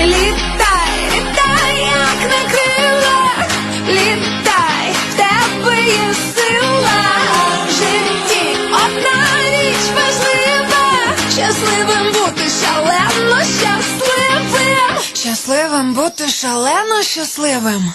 Літай, літай, як на крилах, літай, в тебе є сила в житті. Одна річ важлива, щасливим бути шалено щасливим. Щасливим бути шалено щасливим.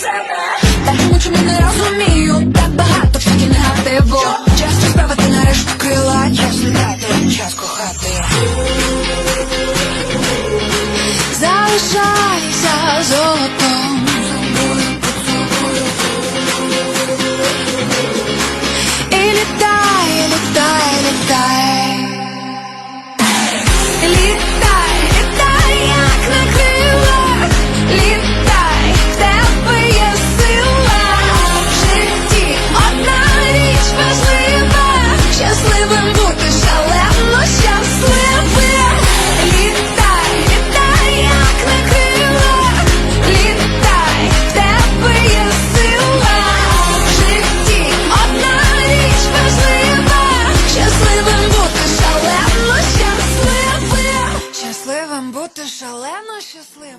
Так тому чому не розумію, так багато всякі негативу Часто справи ти нарешті Крила час літати, час кохати. Залишай вам бути шалено щасливим.